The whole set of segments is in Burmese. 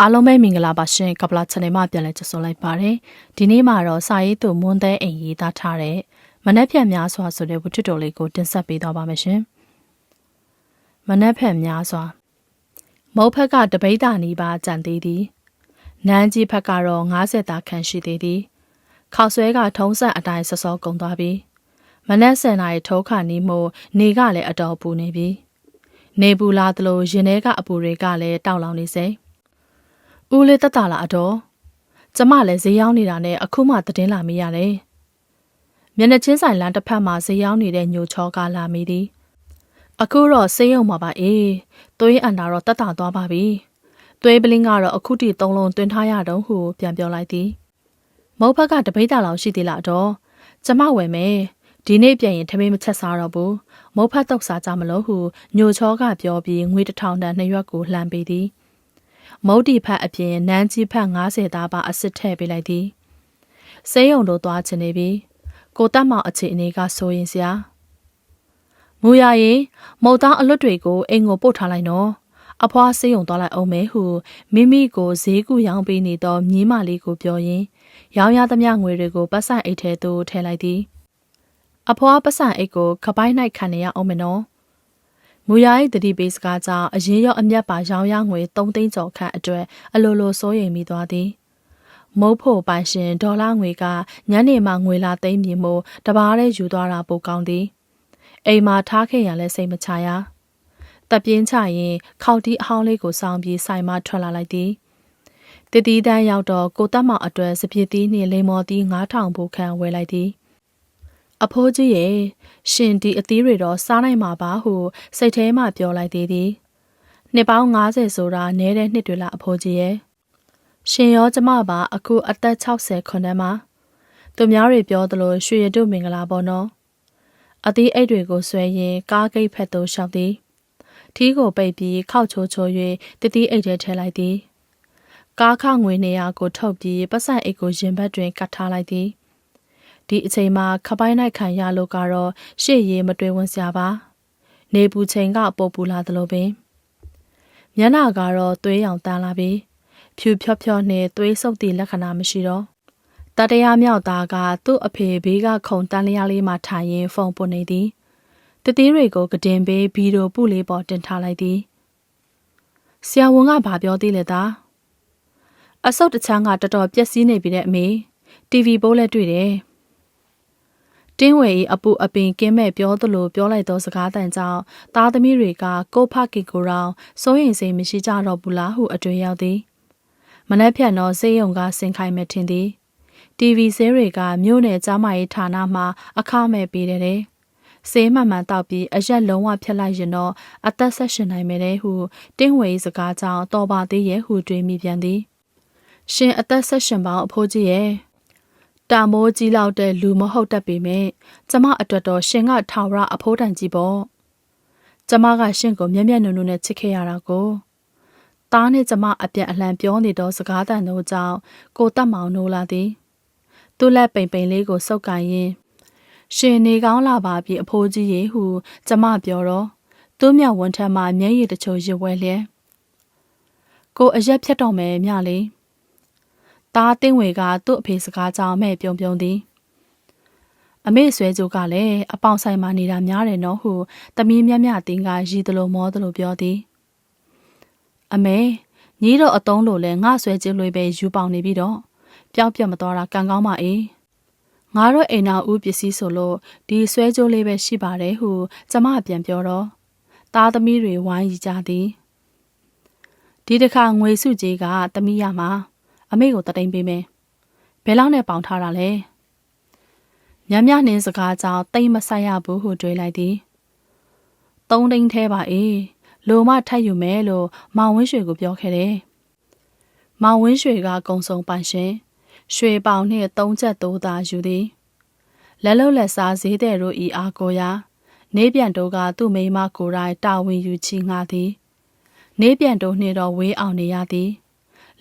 အားလုံးပဲမင်္ဂလာပါရှင်ကပလာ channel မှာပြန်လည်ကြိုဆိုလိုက်ပါတယ်ဒီနေ့မှာတော့စာရေးသူမွန်းသေးအိမ်ရေးသားထားတဲ့မနက်ဖြန်များစွာဆိုတဲ့ဝတ္ထုတော်လေးကိုတင်ဆက်ပေးသွားပါမယ်ရှင်မနက်ဖြန်များစွာမုတ်ဖက်ကတပိဋ္ဌာနီးပါကြံသေးသည်နန်းကြီးဖက်ကတော့90တာခန့်ရှိသေးသည်ခောက်ဆွဲကထုံးဆက်အတိုင်းစောစောကုန်သွားပြီမနက်10နာရီထိုးခါနီးမှုနေကလည်းအတော်ပူနေပြီနေပူလာသလိုရင်ထဲကအပူတွေကလည်းတောက်လောင်နေစေ။ ဦးလေးတက်တာလာအတော်ကျမလည်းဈေးရောက်နေတာနဲ့အခုမှသတင်းလာမိရတယ်။မျက်နှာချင်းဆိုင်လမ်းတစ်ဖက်မှာဈေးရောက်နေတဲ့ညိုချောကလာမိသည်။အခုတော့ဆေးရုံမှာပါအေး။သွေးအန်တာတော့တက်တာသွားပါပြီ။သွေးပလင်းကတော့အခုထိသုံးလုံးတွင်ထားရတော့ဟုပြန်ပြောလိုက်သည်။မုတ်ဖက်ကတပိတ်တာလောက်ရှိသေးလားတော့။ကျမဝယ်မယ်။ဒီနေ့ပြန်ရင်ထမင်းမချက်စားတော့ဘူး။မုတ်ဖက်တုတ်စားကြမလို့ဟုညိုချောကပြောပြီးငွေတစ်ထောင်တန်နှစ်ရွက်ကိုလှမ်းပေးသည်။ မုတ်တီဖက်အပြင်နန်းကြီးဖက်90သားပါအစ်စ်ထည့်ပေးလိုက်သည်စေးရုံတို့သွားချင်နေပြီကိုတက်မောင်အခြေအနေကဆိုရင်စရာမူရရင်မုတ်သားအလွတ်တွေကိုအိမ်ကိုပို့ထားလိုက်နော်အဖွားစေးရုံသွားလိုက်အောင်မဲဟုမိမိကိုဈေးကူရောင်းပေးနေသောမြင်းမလေးကိုပြောရင်းရောင်းရသမျှငွေတွေကိုပတ်ဆိုင်အိတ်ထဲသို့ထည့်လိုက်သည်အဖွားပတ်ဆိုင်အိတ်ကိုခပိုင်း၌ခံနေရအောင်မနော် မူရရဲ့တတိပေးစကားကြောင့်အရင်ရောအမျက်ပါရောင်းရငွေ3သိန်းကျော်ခန့်အတွက်အလိုလိုစိုးရိမ်မိသွားသည်မုတ်ဖို့ပိုင်ရှင်ဒေါ်လာငွေကညနေမှငွေလာသိမ်းပြီးမို့တဘာတဲ့ယူသွားတာပိုကောင်းသည်အိမ်မှာထားခဲ့ရလဲစိတ်မချရတပ်ပြင်းချရင်ခေါတီအဟောင်းလေးကိုစောင်းပြီးဆိုင်မှထွက်လာလိုက်သည်တတိတန်းရောက်တော့ကိုတက်မောင်အတွက်စပြစ်သီးနှင့်လိမ္မော်သီး9000ဘို့ခန့်ဝယ်လိုက်သည် အဖိုးကြီးရဲ့ရှင်ဒီအသီးတွေတော့စားနိုင်မှာပါဟုစိတ်ထဲမှပြောလိုက်သေးသည်နှစ်ပေါင်း90ဆိုတာနဲတဲ့နှစ်တွေလားအဖိုးကြီးရဲ့ရှင်ရောကျမပါအခုအသက်60ခွန်းတန်းမှာသူများတွေပြောသလိုရွှေရတုမင်္ဂလာပေါ့နော်အသီးအိတ်တွေကိုဆွဲရင်ကားဂိတ်ဖက်သို့ရှောက်သည်ထီးကိုပိတ်ပြီးခောက်ချိုးချိုး၍တတိအိတ်ထဲထည့်လိုက်သည်ကားခငွေ200ကိုထုတ်ပြီးပတ်စံအိတ်ကိုရင်ဘတ်တွင်ကတ်ထားလိုက်သည် ဒီအချိန်မှာခပိုင်းနိုင်ခံရလို့ကတော့ရှေ့ရေးမတွေ့ဝင်စရာပါနေပူချိန်ကပေါ်ပူလာသလိုပင်မျက်နှာကတော့သွေးရောင်တန်းလာပြီးဖြူဖြော့ဖြော့နဲ့သွေးဆုပ်သည့်လက္ခဏာမရှိတော့တတရားမြောက်သားကသူ့အဖေဘေးကခုံတန်းလျားလေးမှထိုင်ရင်ဖုန်းပွနေသည်တတိတွေကိုကတင်ပေးဗီဒီယိုပုလေးပေါ်တင်ထားလိုက်သည်ဆရာဝန်ကဘာပြောသေးလဲသားအဆုတ်တချမ်းကတော်တော်ပျက်စီးနေပြီတဲ့အမေ TV ပိုးလက်တွေ့တယ် တင်းဝယ်၏အပူအပင်ကင်းမဲ့ပြောသလိုပြောလိုက်သောစကားတန်ကြောင့်သားသမီးတွေကကိုဖကီကိုရောင်စိုးရင်စိတ်မရှိကြတော့ဘူးလားဟုအတွေ့ရောက်သည်မနှက်ဖြတ်သောစေးရုံကဆင်ခိုင်မဲ့ထင်သည် TV ဆဲတွေကမြို့နယ်ကြားမရေးဌာနမှအခမဲ့ပေးတယ်တဲ့ဆေးမှန်မှန်တောက်ပြီးအရက်လုံးဝဖြတ်လိုက်ရင်တော့အသက်ဆက်ရှင်နိုင်မယ်တဲ့ဟုတင်းဝေစကားကြောင့်တော်ပါသေးရဲ့ဟုတွေးမိပြန်သည် ရှင်အသက်ဆက်ရှင်ပေါင်းအဖိုးကြီးရဲ့ တာမိုးကြီးလောက်တဲ့လူမဟုတ်တတ်ပေမဲ့ကျမအတွက်တော့ရှင်ကထာဝရအဖိုးတန်ကြီးပေါ့ကျမကရှင်ကိုမျက်မျက်နှုံနှုံနဲ့ချစ်ခဲ့ရတာကိုတားနဲ့ကျမအပြန်အလှန်ပြောနေတော့စကားတန်တို့ကြောင့်ကိုတက်မောင်နိုးလာသည်သူ့လက်ပိန်ပိန်လေးကိုစုပ်ကန်ရင်းရှင်နေကောင်းလာပါပြီအဖိုးကြီးရေဟုကျမပြောတော့သူ့မြောက်ဝန်ထမ်းမှမျက်ရည်တချို့ရဝဲလျက်ကိုအရက်ဖြတ်တော့မယ်မြလေး သားတင်းဝေကသူ့အဖေစကားကြောင့်မဲ့ပြုံပြုံသည်အမေဆွဲကြိုးကလည်းအပေါင်ဆိုင်မှာနေတာများတယ်နော်ဟုသမီးမြတ်မြတ်တင်းကရည်သလိုမောသလိုပြောသည်အမေညီတော့အတုံးလို့လဲငါဆွဲကြည့်လွေပဲယူပေါင်နေပြီတော့ပျောက်ပြတ်မသွားတာကံကောင်းပါအေးငါတို့အိမ်နာဦးပစ္စည်းဆိုလို့ဒီဆွဲကြိုးလေးပဲရှိပါတယ်ဟုကျမပြန်ပြောတော့သားသမီးတွေဝိုင်းရီကြသည်ဒီတစ်ခါငွေစုကြီးကသမီးရမှာ အမေကိုတတိန်ပေးမယ်ဘယ်လောက်နဲ့ပေါင်ထားတာလဲမြမြနှင်းစကားကြောင့်တိတ်မဆိုင်ရဘူးဟုတွေးလိုက်သည်သုံးတိန်ထဲပါအေးလိုမထပ်ယူမယ်လို့မောင်ဝင်းရွှေကိုပြောခဲ့တယ်မောင်ဝင်းရွှေကကုံစုံပိုင်ရှင်ရွှေပေါင်နှင့်သုံးချက်သိုးသာယူသည်လက်လုံးလက်စားဈေးတဲ့တို့ဤအားကိုရာနေပြန်တို့ကသူ့မိမကိုယ်တိုင်တာဝန်ယူချီငှာသည်နေပြန်တို့နှင့်တော့ဝေးအောင်နေရသည်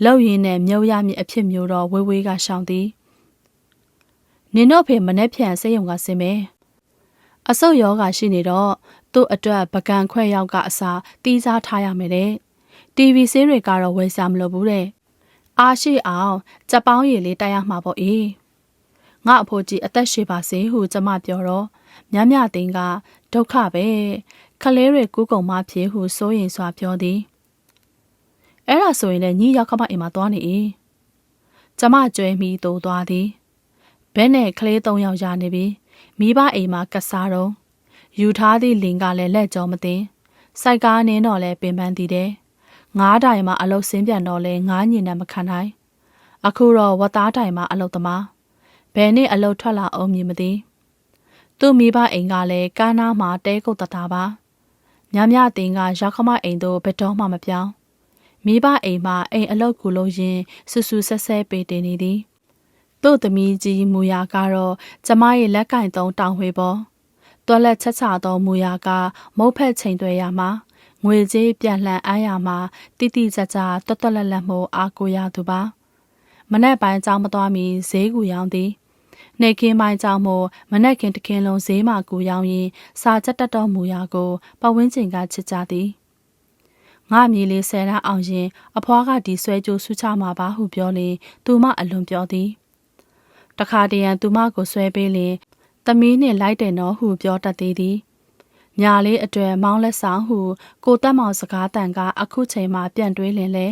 လောက်ရင်းနဲ့မြုပ်ရမည်အဖြစ်မျိုးတော့ဝေးဝေးကရှောင်သည်နင်တို့ဖေမနှက်ဖြန်စိတ်ယုံကစင်မယ်အဆုတ်ယောဂရှိနေတော့သူ့အတွက်ပကံခွဲရောက်ကအစာတီးစားထားရမယ်တဲ့ TV ဆေးတွေကတော့ဝယ်စရာမလိုဘူးတဲ့အားရှိအောင်ကြက်ပေါင်းရည်လေးတိုက်ရမှာပေါ့အေးငါအဖိုးကြီးအသက်ရှည်ပါစေဟုကျမပြောတော့မြမြသိန်းကဒုက္ခပဲခလေးတွေကူးကုံမဖြစ်ဟုစိုးရင်စွာပြောသည် အဲ့ဒါဆိုရင်လည်းညီရောက်ခမအိမ်မှာသွားနေ၏ကျမကြွယ်မိတူသွားသည်ဘဲနဲ့ကလေး၃ယောက်ရနေပြီမိဘအိမ်မှာကစားတော့ယူထားသည့်လင်ကလည်းလက်ကြောမသိစိုက်ကားနင်းတော့လဲပင်ပန်းတည်တယ်ငားတိုင်မှာအလုတ်စင်းပြန်တော့လဲငားညင်နဲ့မခံနိုင်အခုတော့ဝတ်သားတိုင်မှာအလုတ်သမားဘယ်နဲ့အလုတ်ထွက်လာအောင်မြင်မသိသူ့မိဘအိမ်ကလည်းကားနားမှာတဲကုတ်တတာပါညမြတင်ကရောက်ခမအိမ်တို့ဘယ်တော့မှမပြောင်း မိဘအိမ်မှာအိမ်အလုတ်ကူလို့ရင်ဆူဆူဆက်ဆက်ပေတင်နေသည်တို့သမီးကြီးမူယာကတော့ကျမရဲ့လက်ကင်သုံးတောင်ဝေပေါ်တွက်လက်ချက်ချသောမူယာက မုတ်ဖက်ချိန်တွေရမှာငွေကြေးပြန်လှန်အားရမှာတိတိကျကျတွတ်တွက်လက်လက်မှုအားကိုရသူပါမနေ့ပိုင်းကြောင်းမသွားမီဈေးကူရောင်းသည်နေကင်းပိုင်းကြောင့်မို့မနက်ခင်တခင်လုံးဈေးမှာကူရောင်းရင်စာချက်တက်တော်မူရာကိုပဝင်းကျင်ကချစ်ကြသည် ငါမြေလေးဆယ်ရအောင်ရင် အဖွားကဒီဆွဲကြိုးဆူချမှာပါဟုပြောလေသူမအလွန်ပြောသည်တခါတရံသူမကိုဆွဲပေးလင်သမီးနှင့်လိုက်တယ်နော်ဟုပြောတတ်သေးသည်ညာလေးအတွေ့မောင်းလက်ဆောင်ဟုကိုတက်မောင်စကားတန်ကအခုချိန်မှပြန်တွေးလင်လဲ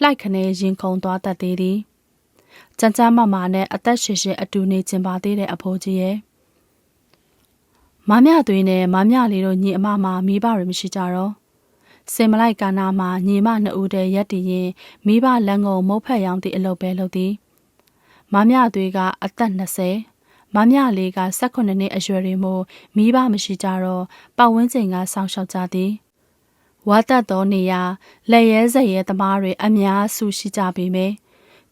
လှိုက်ခနဲရင်ခုန်သွားတတ်သေးသည်ကြမ်းကြမ်းမမာနဲ့အသက်ရှင်ရှင်အတူနေခြင်းပါသေးတဲ့အဖိုးကြီးရဲ့မမသွေးနဲ့မမလေးတို့ညီအမမှာမိဘတွေမရှိကြတော့ စင်မလိုက်ကာနာမှာညီမနှစ်ဦးတည်းရက်တည်ရင်မိဘလန်ကုန်မုတ်ဖက်ရောင်းသည့်အလုပ်ပဲလုပ်သည်မမသွေးကအသက်20မမလေးက18နှစ်အရွယ်တွင်မို့မိဘမရှိကြတော့ပတ်ဝန်းကျင်ကစောင့်ရှောက်ကြသည်ဝါတက်သောနေရာလက်ရဲစရဲသမားတွေအများစုရှိကြပေမယ့်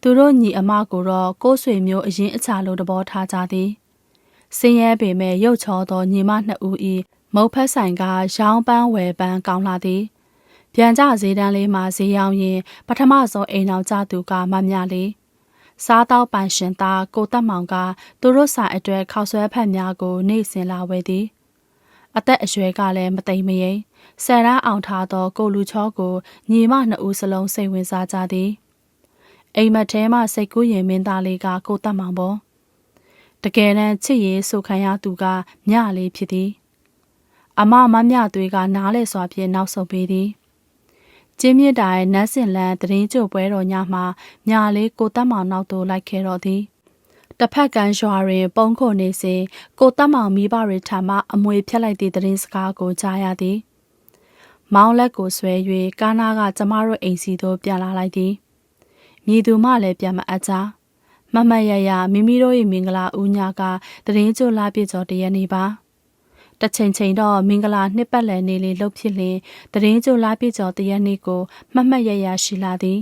သူတို့ညီအမကိုတော့ကိုးဆွေမျိုးအရင်အချာလိုတဘောထားကြသည်စင်ရဲပေမဲ့ရုတ်ချောသောညီမနှစ်ဦးဤမုတ်ဖက်ဆိုင်ကရောင်းပန်းဝယ်ပန်းကောင်းလာသည် ပြန်ကြဈေးတန်းလေးမှာဈေးရောင်းရင်ပထမဆုံးအိမ်အောင်ကြသူကမမြလေးစားတော့ပန်ရှင်သားကိုတက်မောင်ကသူတို့စာအတွက်ခောက်ဆွဲဖက်များကိုနေစင်လာဝဲသည်အသက်အရွယ်ကလည်းမသိမရိန်ဆယ်ရန်အောင်ထားသောကိုလူချောကိုညီမနှစ်ဦးစလုံးစိတ်ဝင်စားကြသည်အိမ်မက်ထဲမှစိတ်ကူးရင်မင်းသားလေးကကိုတတ်မောင်ပေါ်တကယ်တမ်းချစ်ရေးဆိုခံရသူကမြလေးဖြစ်သည် အမမမြသွေးကနားလဲစွာဖြင့်နောက်ဆုတ်ပေးသည် ကျင်းမြင့်တိုင်နတ်စင်လန်တရင်ကျုပ်ပွဲတော်ညမှာမြလေးကိုတတ်မောင်နောက်သို့လိုက်ခဲ့တော်သည်တစ်ဖက်ကန်းရွာတွင် ပုံခုနေစဉ်ကိုတတ်မောင်မိဘတွေထံမှအမွေဖြတ်လိုက်သည့်တရင်စကားကိုကြားရသည်မောင်းလက်ကိုဆွဲ၍ကားနာကကျမတို့အိမ်စီသို့ပြန်လာလိုက်သည်မြည်သူမှလည်းပြန်မအပ်ကြမမရရမိမိတို့၏မင်္ဂလာဦးညာကတရင်ကျိုလာပြည့်ကျော်တရနေပါ တချိန်ချိန်တော့မင်္ဂလာနှစ်ပတ်လည်နေလေလှုပ်ဖြစ်လင်တရင်ကျိုလာပြည့်ကျော်တရနေကိုမှတ်မှတ်ရရရှိလာသည်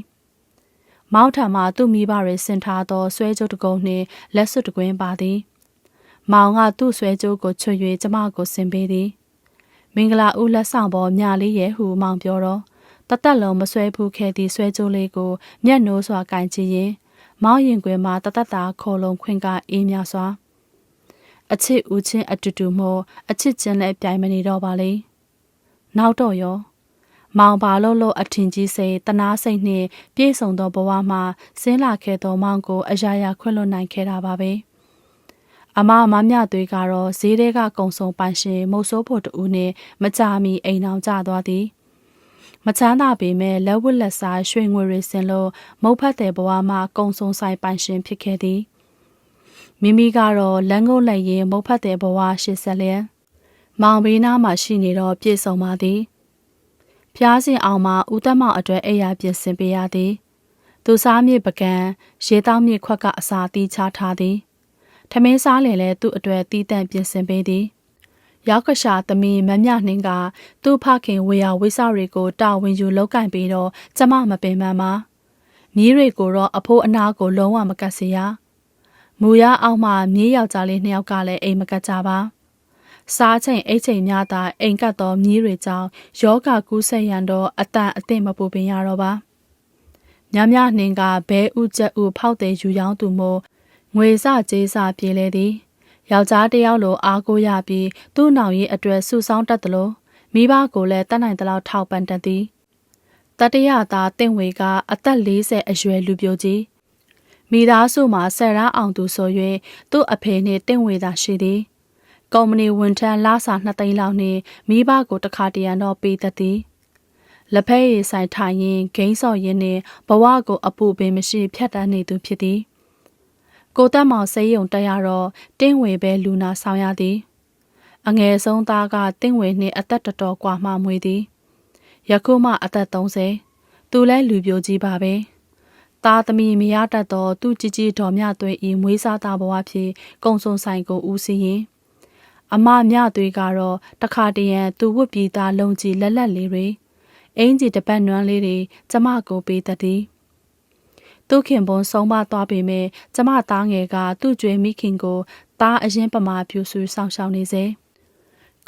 မောက်ထံမှသူ့မိဘတွေဆင်ထားသောဆွဲကြိုးတကုံနှင့်လက်စွပ်တကွင်းပါသည်မောင်ကသူ့ဆွဲကြိုးကိုချွတ်၍ကျမကိုဆင်ပေးသည်မင်္ဂလာဦးလက်ဆောင်ပေါ်မြလေးရဲ့ဟုမောင်ပြောတော့တသက်လုံးမဆွဲဖူးခဲ့သည့်ဆွဲကြိုးလေးကိုမျက်နှိုးစွာကင်ကြည့်ရင်မောင်းရင်ခွင်မှာတသက်တာခေါ်လုံးခွင်ကအေးမြစွာ အချစ်ဦးချင်းအတူတူမို့အချစ်ချင်းလည်းပြိုင်မနေတော့ပါလေနောက်တော့ရောမောင်ပါလို့လို့အထင်ကြီးစိတ်တနာစိတ်နှင့်ပြေဆုံးသောဘဝမှာဆင်းလာခဲ့သောမောင်ကို အရာရာခွင့်လွှတ်နိုင်ခဲ့တာပါပဲအမမမြသွေးကတော့ဈေးတဲကကုံစုံပိုင်ရှင်မုတ်ဆိုးဖို့တူနှင့်မကြမီအိမ်အောင်ကျသွားသည်မချမ်းသာပေမဲ့လက်ဝတ်လက်စားရွှေငွေတွေစင်လို့မုတ်ဖတ်တဲ့ဘဝမှာကုံစုံဆိုင်ပိုင်ရှင်ဖြစ်ခဲ့သည် မိမိကတော့လမ်းကုန်းလက်ရင်မုတ်ဖတ်တဲ့ဘဝရှစ်ဆက်လျက်မောင်ဘေးနားမှာရှိနေတော့ပြည့်စုံပါသည်ဖျားစင်အောင်မှာဦးသက်မောင်အတွက်အိယာပြင်ဆင်ပေးရသည်သူစားမြေပကံရေတောင်းမြေခွက်ကအစာတီးချထားသည်ထမင်းစားလင်လဲသူ့အတွက်တီးတန့်ပြင်ဆင်ပေးသည်ရောက်ကရှာသမီးမမြနှင်းကသူ့ဖခင်ဝေယဝိဆတွေကိုတာဝန်ယူလောက်ကင်ပြီးတော့ကျမမပင်ပန်းပါမြေးတွေကိုတော့အဖိုးအနာကိုလုံးဝမကတ်စေရ မူရအောင်မှမြေးယောက်ျားလေးနှစ်ယောက်ကလည်းအိမ်မကတ်ကြပါစားချိန်အိတ်ချိန်များသာအိမ်ကတ်သောမြေးတွေကြောင့်ယောဂကူးဆက်ရန်တော့အတန်အသင့်မပူပင်ရတော့ပါညမြနှင်းကဘဲဥချက်ဥဖောက်တဲ့ယူရောင်းသူမို့ငွေစကြေးစပြေးလေသည်ယောက်ျားတစ်ယောက်လိုအားကိုးရပြီးသူ့နောင်ရေးအတွက်ဆူဆောင်းတတ်သလိုမိဘကိုလည်းတတ်နိုင်သလောက်ထောက်ပံ့တတ်သည်တတရသားတင့်ဝေကအသက်40အရွယ်လူပြိုကြီး မိသားစုမှာဆယ်ရန်အောင်သူဆို၍သူ့အဖေနှင့်တင့်ဝေသာရှိသည်ကုမ္ပဏီဝန်ထမ်းလစာ2သိန်းလောက်နှင့်မိဘကိုတခါတရံတော့ပေးတတ်သည်လက်ဖက်ရည်ဆိုင်ထိုင်ရင်ဂိမ်းစော်ရင်းနှင့်ဘဝကိုအပူပင်မရှိဖြတ်တန်းနေသူဖြစ်သည်ကိုတက်မောင်စိတ်ယုံတက်ရတော့တင်းဝေပဲလူနာဆောင်ရသည်အငယ်ဆုံးသားကတင်းဝေနှင့်အသက်တော်တော်กว่าမှမွေသည်ယခုမှအသက်30သူလဲလူပြိုကြီးပါပဲ သားသမီးမရတတ်သောသူကြည်ကြည်တော်မြသွေးဤမွေးစားသားဘဝဖြင့်ကုံစုံဆိုင်ကိုဦးစီးရင်အမမြသွေးကတော့တခါတရံသူဝတ်ပြည်သားလုံကြီးလက်လက်လေးတွေအင်ကြီးတပတ်နွမ်းလေးတွေကျမကိုပေးတတ်သည်သူခင်ပွန်ဆုံးမသွားပေမဲ့ကျမသားငယ်ကသူ့ကြွေမိခင်ကိုသားအရင်ပမာပြူဆူဆောင်ရှောင်နေစေ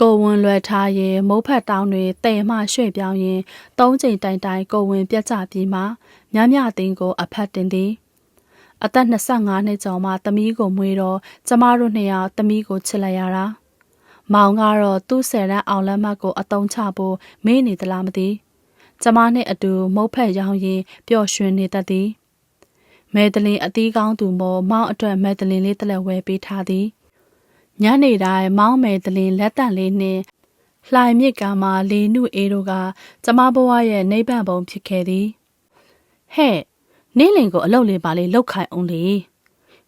ကိုဝင်လွယ်ထားရင်မုတ်ဖက်တောင်းတွေတဲ့မှရွှေ့ပြောင်းရင်သုံးချိန်တိုင်တိုင်ကိုဝင်ပြတ်ကြပြီးမှမြမြသိန်းကိုအဖက်တင်သည်အသက်25နှစ်ကျော်မှသမီးကိုမွေးတော့ကျမတို့နှစ်ယောက်သမီးကိုချစ်လိုက်ရတာမောင်ကတော့သူ့ဆယ်ရန်အောင်လက်မှတ်ကိုအတုံးချဖို့မေးနေသလားမသိကျမနဲ့အတူမုတ်ဖက်ရောင်းရင်ပျော်ရွှင်နေတတ်သည်မဲဒလင်အသီးကောင်းသူမို့မောင်အတွက်မဲဒလင်လေးတစ်လက်ဝဲပေးထားသည် ညနေတိုင်းမောင်းမယ်တလင်လက်တန့်လေးနှင့်လှိုင်မြစ်ကမှာလေနုအေးတို့ကကျမဘဝရဲ့နိဗ္ဗာန်ဘုံဖြစ်ခဲ့သည်ဟဲ့နေလင်ကိုအလုတ်လေးပါလေးလောက်ခိုင်အောင်လေ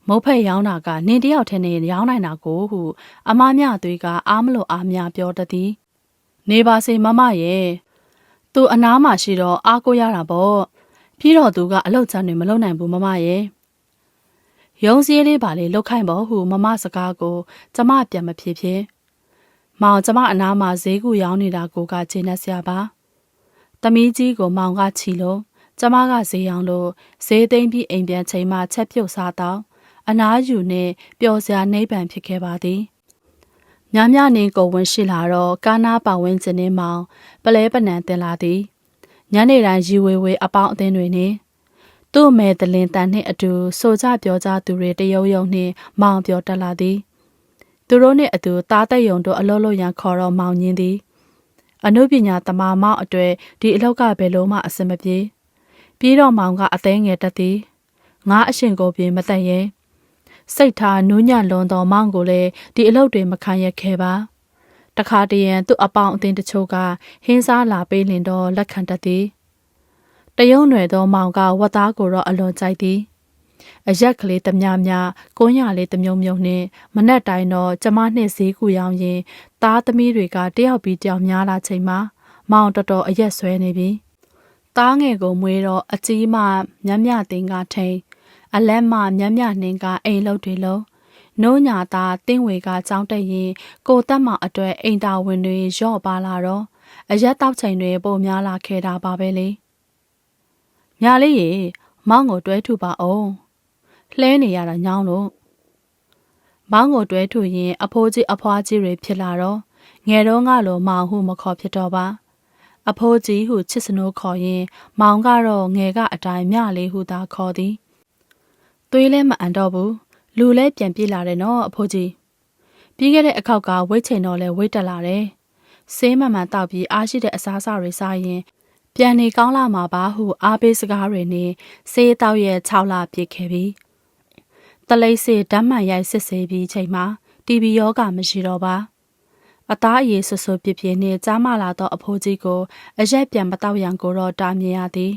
မုတ်ဖက်ရောင်းတာကနင်တယောက်ထဲနဲ့ရောင်းနိုင်တာကိုဟုအမမြသွေးကအားမလို့အားမပြောတတ်သည်နေပါစေမမရဲ့သူအနားမှာရှိတော့အားကိုရတာပေါ့ပြီးတော့သူကအလုတ်ချမ်းတွေမလုံနိုင်ဘူးမမရဲ့ ရုံစည်းလေးပါလေလုတ်ခိုင်းဖို့ဟုမမစကားကိုကျမပြန်မဖြစ်ဖြစ်မောင်ကျမအနားမှာဈေးကူရောင်းနေတာကိုကခြေနဲ့ဆရာပါတမီးကြီးကိုမောင်ကချီလို့ကျမကဈေးရောင်းလို့ဈေးသိမ်းပြီးအိမ်ပြန်ချိန်မှချက်ပြုတ်စားတော့အနားယူနဲ့ပျော်စရာနှိပ်ပံဖြစ်ခဲ့ပါသည်ညညနေကိုဝင်ရှိလာတော့ကာနာပါဝင်းကျင်းနေမောင်ပလဲပနံတင်လာသည်ညနေတိုင်းရီဝေဝေအပေါင်းအသင်းတွေနဲ့ သူ့မဲတလင်တန်နှင့်အတူဆိုကြပြောကြသူတွေတယုံယုံနှင့်မောင်ပြောတက်လာသည်သူတို့နှင့်အတူသားသက်ယုံတို့အလုံးလုံးရန်ခေါ်တော့မောင်ညင်းသည်အနုပညာတမာမောင်အတွေ့ဒီအလောက်ကဘယ်လိုမှအစမပြေပြီးတော့မောင်ကအသေးငယ်တက်သည်ငါအရှင်ကိုပြင်မတက်ရဲ့စိတ်ထားနူးညံ့လွန်သောမောင်ကိုလည်းဒီအလုပ်တွေမခံရခဲ့ပါတခါတရံသူ့အပေါင်အသင်းတချို့ကဟင်းစားလာပေးလင်တော့လက်ခံတတ်သည် တယုံနွယ်သောမောင်ကဝတ်သားကိုတော့အလွန်ကြိုက်သည်အရက်ကလေးတမြမြကုန်းရလေးတမြုံမြုံနှင့်မနက်တိုင်းတော့ကျမနှင့်ဈေးကူရောင်းရင်သားသမီးတွေကတယောက်ပြီးတယောက်များလာချိန်မှာမောင်တော်တော်အရက်ဆွဲနေပြီသားငယ်ကိုမွေးတော့အကြီးမမြမြသိန်းကထိန်အလက်မမြမြနှင်းကအိမ်လုပ်တွေလုံးနိုးညာသားတင်းဝေကကြောင်းတက်ရင်ကိုတက်မအတွက်အိမ်တာဝန်တွေရော့ပါလာတော့အရက်တောက်ချိန်တွေပိုများလာခဲ့တာပါပဲလေ။ ညာလေးရေမောင်းကိုတွဲထုပါအောင်လှဲနေရတာညောင်းလို့မောင်းကိုတွဲထုရင်အဖိုးကြီးအဖွားကြီးတွေဖြစ်လာတော့ငယ်တော့ငါလိုမောင်ဟုမခေါ်ဖြစ်တော့ပါအဖိုးကြီးဟုချစ်စနိုးခေါ်ရင် မောင်ကတော့ငယ်ကအတိုင်းမြလေးဟုသာခေါ်သည်သွေးလဲမအန်တော့ဘူးလူလဲပြန်ပြေးလာတယ်နော်အဖိုးကြီးပြီးခဲ့တဲ့အခောက်ကဝိတ်ချိန်တော့လဲဝိတ်တက်လာတယ်ဆေးမှန်မှန်တောက်ပြီးအားရှိတဲ့အစားအစာတွေစားရင် ပြန်နေကောင်းလာမှာပါဟုအားပေးစကားတွေနဲ့စေးတောက်ရဲ့6လပြည့်ခဲ့ပြီ။တလိပ်စေဓာတ်မှန်ရိုက်စစ်ဆေးပြီးချိန်မှာတီဗီယောဂမရှိတော့ပါ။အသားအရည်ဆွဆွပြပြနဲ့ကြားမလာသောအဖိုးကြီးကိုအရက်ပြန်မတော့ရန်ကိုတော့တာမြင်ရသည်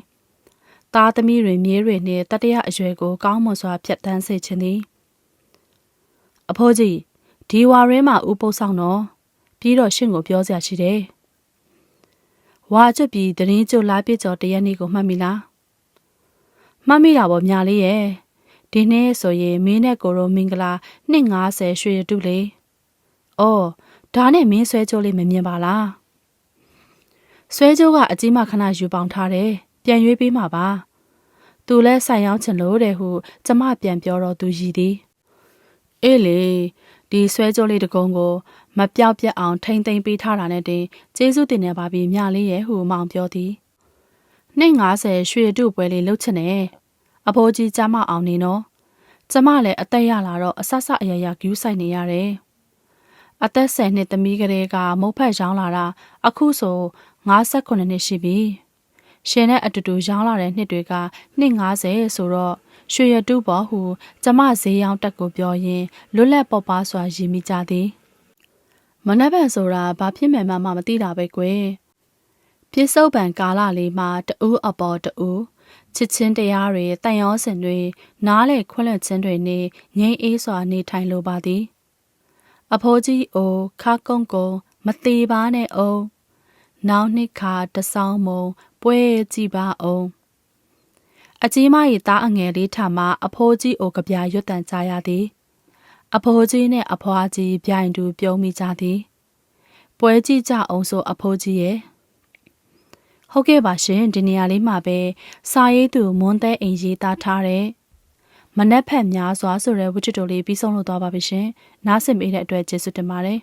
။သားသမီးတွေမြေးတွေနှင့်တတရအရွယ်ကိုကောင်းမွန်စွာဖြတ်တန်းစေခြင်းသည်။အဖိုးကြီးဒီဝါရဲမှာဥပုပ်ဆောင်တော့ပြီးတော့ရှင့်ကိုပြောစရာရှိတယ်။ ဝါကျွတ်ပြီးတရင်ကျွတ်လာပြစ်ကျော်တရက်နေ့ကိုမှတ်မိလားမှတ်မိတာပေါ့ညာလေးရဲ့ဒီနေ့ဆိုရင်မင်းနဲ့ကိုရိုမင်္ဂလာ250ရွှေတုလေအော်ဒါနဲ့မင်းဆွဲကြိုးလေးမမြင်ပါလားဆွဲကြိုးကအကြီးမခဏယူပေါင်ထားတယ်ပြန်ရွေးပေးမှာပါသူလဲဆိုင်ရောက်ချင်လို့တဲ့ဟုကျမပြန်ပြောတော့သူရည်သည်အေးလေ ဒီဆွဲကြိုးလေးတကုံးကိုမပြောက်ပြက်အောင်ထိမ့်သိမ့်ပေးထားတာနဲ့တင်ကျေးဇူးတင်နေပါပြီမြလေးရဲ့ဟုမောင်ပြောသည်နှစ်90ရွှေတုပွဲလေးလှုပ်ချင်တယ်အဖိုးကြီးကျမအောင်နေနော်ကျမလည်းအသက်ရလာတော့အဆက်ဆက်အရရဂူးဆိုင်နေရတယ်အသက်10နှစ်သမီးကလေးကမုတ်ဖက်ရောင်းလာတာအခုဆို58နှစ်ရှိပြီရှင်နဲ့အတူတူရောင်းလာတဲ့နှစ်တွေကနှစ်90ဆိုတော့ ရွှေရတုပေါ်ဟုကျမဈေးရောင်းတက်ကိုပြောရင်လွတ်လပ်ပေါ်ပါစွာရည်မိကြသည်မနက်ဖြန်ဆိုတာဘာဖြစ်မှန်းမှမသိတာပဲကွယ်ပြစ္ဆုတ်ပံကာလလေးမှာတူးအပေါ်တူးချစ်ချင်းတရားတွေတန်ရောစင်တွေနားလေခွက်လက်ချင်းတွေနဲ့ငြိမ်းအေးစွာနေထိုင်လိုပါသည် အဖိုးကြီးအိုခါကုန်းကုန်းမသေးပါနဲ့အောင်နောက်နှစ်ခါတဆောင်းမုံပွဲကြည့်ပါအောင် အကြီးမကြီးသားအငယ်လေးထမအဖိုးကြီးအိုကပြာရွတ်တန်ကြရသည် အဖိုးကြီးနဲ့အဖွားကြီးပြိုင်တူပြုံးမိကြသည် ပွဲကြည့်ကြအောင်ဆိုအဖိုးကြီးရဲ့ဟုတ်ကဲ့ပါရှင်ဒီနေရာလေးမှာပဲစာရေးသူမွန်းသဲအိမ်ရေးသားထားတဲ့မနက်ဖြန်များစွာဆိုတဲ့ဝတ္ထုတိုလေးပြီးဆုံးလို့သွားပါပြီရှင်နားဆင်ပေးတဲ့အတွက်ကျေးဇူးတင်ပါတယ်